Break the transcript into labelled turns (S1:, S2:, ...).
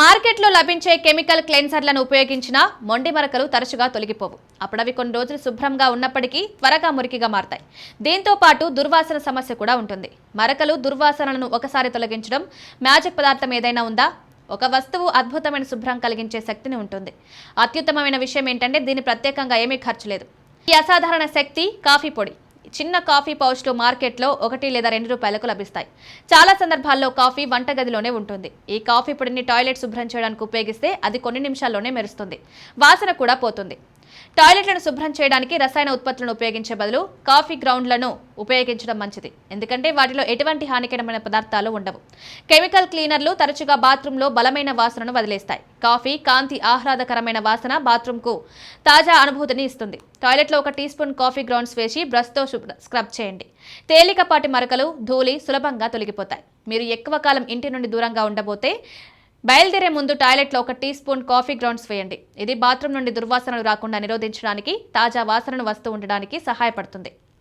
S1: మార్కెట్లో లభించే కెమికల్ క్లెన్సర్లను ఉపయోగించిన మొండి మరకలు తరచుగా తొలగిపోవు. అప్పుడవి కొన్ని రోజులు శుభ్రంగా ఉన్నప్పటికీ త్వరగా మురికిగా మారతాయి. దీంతో పాటు దుర్వాసన సమస్య కూడా ఉంటుంది. మరకలు దుర్వాసనలను ఒకసారి తొలగించడం మ్యాజిక్ పదార్థం ఏదైనా ఉందా? ఒక వస్తువు అద్భుతమైన శుభ్రం కలిగించే శక్తిని ఉంటుంది. అత్యుత్తమమైన విషయం ఏంటంటే దీని ప్రత్యేకంగా ఏమీ ఖర్చు లేదు. ఈ అసాధారణ శక్తి కాఫీ పొడి. చిన్న కాఫీ పౌచ్లు మార్కెట్లో ఒకటి లేదా రెండు రూపాయలకు లభిస్తాయి. చాలా సందర్భాల్లో కాఫీ వంటగదిలోనే ఉంటుంది. ఈ కాఫీ పొడిని టాయిలెట్ శుభ్రం చేయడానికి ఉపయోగిస్తే అది కొన్ని నిమిషాల్లోనే మెరుస్తుంది. వాసన కూడా పోతుంది. టాయిలెట్లను శుభ్రం చేయడానికి రసాయన ఉత్పత్తులను ఉపయోగించే బదులు కాఫీ గ్రౌండ్లను ఉపయోగించడం మంచిది. ఎందుకంటే వాటిలో ఎటువంటి హానికరమైన పదార్థాలు ఉండవు. కెమికల్ క్లీనర్లు తరచుగా బాత్రూంలో బలమైన వాసనను వదిలేస్తాయి. కాఫీ కాంతి ఆహ్లాదకరమైన వాసన బాత్రూంకు తాజా అనుభూతిని ఇస్తుంది. టాయిలెట్లో ఒక టీ స్పూన్ కాఫీ గ్రౌండ్స్ వేసి బ్రష్తో శుభ్ర- స్క్రబ్ చేయండి. తేలికపాటి మరకలు ధూళి సులభంగా తొలగిపోతాయి. మీరు ఎక్కువ కాలం ఇంటి నుండి దూరంగా ఉండబోతే బయలుదేరే ముందు టాయిలెట్లో ఒక టీ స్పూన్ కాఫీ గ్రౌండ్స్ వేయండి. ఇది బాత్రూమ్ నుండి దుర్వాసనలు రాకుండా నిరోధించడానికి తాజా వాసనను వస్తూ ఉండడానికి సహాయపడుతుంది.